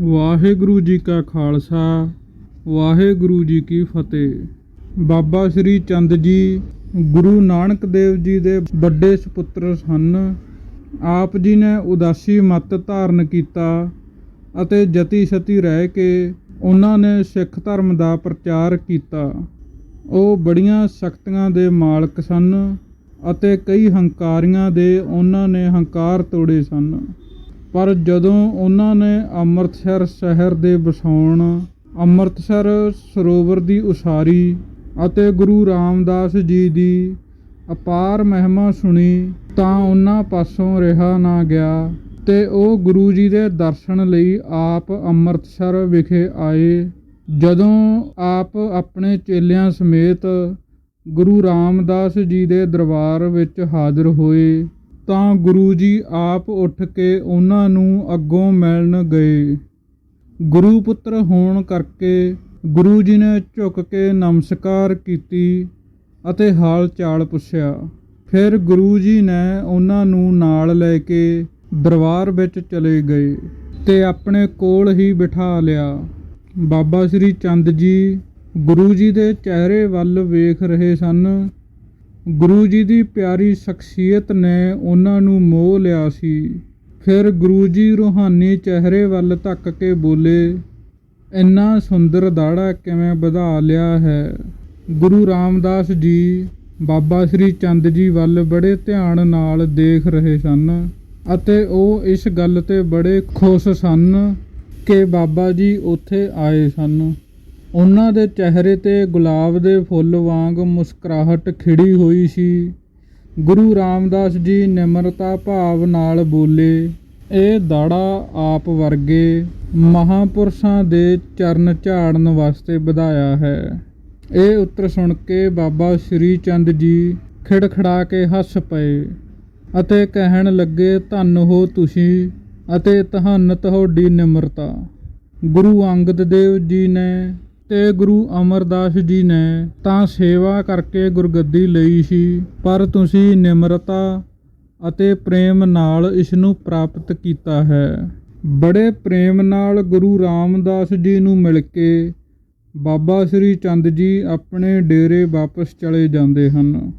ਵਾਹਿਗੁਰੂ ਜੀ ਕਾ ਖਾਲਸਾ, ਵਾਹਿਗੁਰੂ ਜੀ ਕੀ ਫਤਿਹ। ਬਾਬਾ ਸ੍ਰੀ ਚੰਦ ਜੀ, ਗੁਰੂ ਨਾਨਕ ਦੇਵ ਜੀ ਦੇ ਵੱਡੇ ਸੁਪੁੱਤਰ ਸਨ। ਆਪ ਜੀ ਨੇ ਉਦਾਸੀ ਮਤ ਧਾਰਨ ਕੀਤਾ ਅਤੇ ਜਤੀ ਸਤੀ ਰਹਿ ਕੇ ਉਹਨਾਂ ਨੇ ਸਿੱਖ ਧਰਮ ਦਾ ਪ੍ਰਚਾਰ ਕੀਤਾ। ਉਹ ਬੜੀਆਂ ਸ਼ਕਤੀਆਂ ਦੇ ਮਾਲਕ ਸਨ ਅਤੇ ਕਈ ਹੰਕਾਰੀਆਂ ਦੇ ਉਹਨਾਂ ਨੇ ਹੰਕਾਰ ਤੋੜੇ ਸਨ। ਪਰ ਜਦੋਂ ਉਹਨਾਂ ਨੇ ਅੰਮ੍ਰਿਤਸਰ ਸ਼ਹਿਰ ਦੇ ਵਸਾਉਣ, ਅੰਮ੍ਰਿਤਸਰ ਸਰੋਵਰ ਦੀ ਉਸਾਰੀ ਅਤੇ ਗੁਰੂ ਰਾਮਦਾਸ ਜੀ ਦੀ ਅਪਾਰ ਮਹਿਮਾ ਸੁਣੀ, ਤਾਂ ਉਹਨਾਂ ਪਾਸੋਂ ਰਿਹਾ ਨਾ ਗਿਆ ਤੇ ਉਹ ਗੁਰੂ ਜੀ ਦੇ ਦਰਸ਼ਨ ਲਈ ਆਪ ਅੰਮ੍ਰਿਤਸਰ ਵਿਖੇ ਆਏ। ਜਦੋਂ ਆਪ ਆਪਣੇ ਚੇਲਿਆਂ ਸਮੇਤ ਗੁਰੂ ਰਾਮਦਾਸ ਜੀ ਦੇ ਦਰਬਾਰ ਵਿੱਚ ਹਾਜ਼ਰ ਹੋਏ ਤਾਂ ਗੁਰੂ ਜੀ ਆਪ ਉੱਠ ਕੇ ਉਹਨਾਂ ਨੂੰ ਅੱਗੋਂ ਮਿਲਣ ਗਏ। ਗੁਰੂ ਪੁੱਤਰ ਹੋਣ ਕਰਕੇ ਗੁਰੂ ਜੀ ਨੇ ਝੁਕ ਕੇ ਨਮਸਕਾਰ ਕੀਤੀ ਅਤੇ ਹਾਲ ਚਾਲ ਪੁੱਛਿਆ। ਫਿਰ ਗੁਰੂ ਜੀ ਨੇ ਉਹਨਾਂ ਨੂੰ ਨਾਲ ਲੈ ਕੇ ਦਰਬਾਰ ਵਿੱਚ ਚਲੇ ਗਏ ਤੇ ਆਪਣੇ ਕੋਲ ਹੀ ਬਿਠਾ ਲਿਆ। ਬਾਬਾ ਸ੍ਰੀ ਚੰਦ ਜੀ ਗੁਰੂ ਜੀ ਦੇ ਚਿਹਰੇ ਵੱਲ ਵੇਖ ਰਹੇ ਸਨ ਗੁਰੂ ਜੀ ਦੀ ਪਿਆਰੀ ਸ਼ਖਸੀਅਤ ਨੇ ਉਹਨਾਂ ਨੂੰ ਮੋਹ ਲਿਆ ਸੀ। ਫਿਰ ਗੁਰੂ ਜੀ ਰੂਹਾਨੀ ਚਿਹਰੇ ਵੱਲ ਧੱਕ ਕੇ ਬੋਲੇ, ਇੰਨਾ ਸੁੰਦਰ ਦਾੜਾ ਕਿਵੇਂ ਵਧਾ ਲਿਆ ਹੈ? ਗੁਰੂ ਰਾਮਦਾਸ ਜੀ ਬਾਬਾ ਸ੍ਰੀ ਚੰਦ ਜੀ ਵੱਲ ਬੜੇ ਧਿਆਨ ਨਾਲ ਦੇਖ ਰਹੇ ਸਨ ਅਤੇ ਉਹ ਇਸ ਗੱਲ ਤੇ ਬੜੇ ਖੁਸ਼ ਸਨ ਕਿ ਬਾਬਾ ਜੀ ਉੱਥੇ ਆਏ ਸਨ। ਉਹਨਾਂ ਦੇ ਚਿਹਰੇ ਤੇ ਗੁਲਾਬ ਦੇ ਫੁੱਲ ਵਾਂਗ ਮੁਸਕਰਾਹਟ ਖਿੜੀ ਹੋਈ ਸੀ। ਗੁਰੂ ਰਾਮਦਾਸ ਜੀ ਨਿਮਰਤਾ ਭਾਵ ਨਾਲ ਬੋਲੇ, ਇਹ ਦਾੜਾ ਆਪ ਵਰਗੇ ਮਹਾਪੁਰਸ਼ਾਂ ਦੇ ਚਰਨ ਝਾੜਨ ਵਾਸਤੇ ਵਧਾਇਆ ਹੈ। ਇਹ ਉੱਤਰ ਸੁਣ ਕੇ ਬਾਬਾ ਸ੍ਰੀ ਚੰਦ ਜੀ ਖਿੜਖੜਾ ਕੇ ਹੱਸ ਪਏ ਅਤੇ ਕਹਿਣ ਲੱਗੇ, ਧੰਨ ਹੋ ਤੁਸੀਂ ਅਤੇ ਧੰਨ ਤੁਹਾਡੀ ਨਿਮਰਤਾ। ਗੁਰੂ ਅੰਗਦ ਦੇਵ ਜੀ ਨੇ ਤੇ ਗੁਰੂ ਅਮਰਦਾਸ ਜੀ ਨੇ ਤਾਂ ਸੇਵਾ ਕਰਕੇ ਗੁਰਗੱਦੀ ਲਈ ਸੀ, ਪਰ ਤੁਸੀਂ ਨਿਮਰਤਾ ਅਤੇ ਪ੍ਰੇਮ ਨਾਲ ਇਸ ਨੂੰ ਪ੍ਰਾਪਤ ਕੀਤਾ ਹੈ। ਬੜੇ ਪ੍ਰੇਮ ਨਾਲ ਗੁਰੂ ਰਾਮਦਾਸ ਜੀ ਨੂੰ ਮਿਲ ਕੇ ਬਾਬਾ ਸ੍ਰੀ ਚੰਦ ਜੀ ਆਪਣੇ ਡੇਰੇ ਵਾਪਸ ਚਲੇ ਜਾਂਦੇ ਹਨ।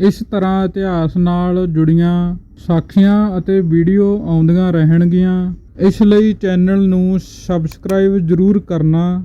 ਇਸ ਤਰ੍ਹਾਂ ਇਤਿਹਾਸ ਨਾਲ ਜੁੜੀਆਂ ਸਾਖੀਆਂ ਅਤੇ ਵੀਡੀਓ ਆਉਂਦੀਆਂ ਰਹਿਣਗੀਆਂ। ਇਸ ਲਈ ਚੈਨਲ ਨੂੰ ਸਬਸਕ੍ਰਾਈਬ ਜ਼ਰੂਰ ਕਰਨਾ।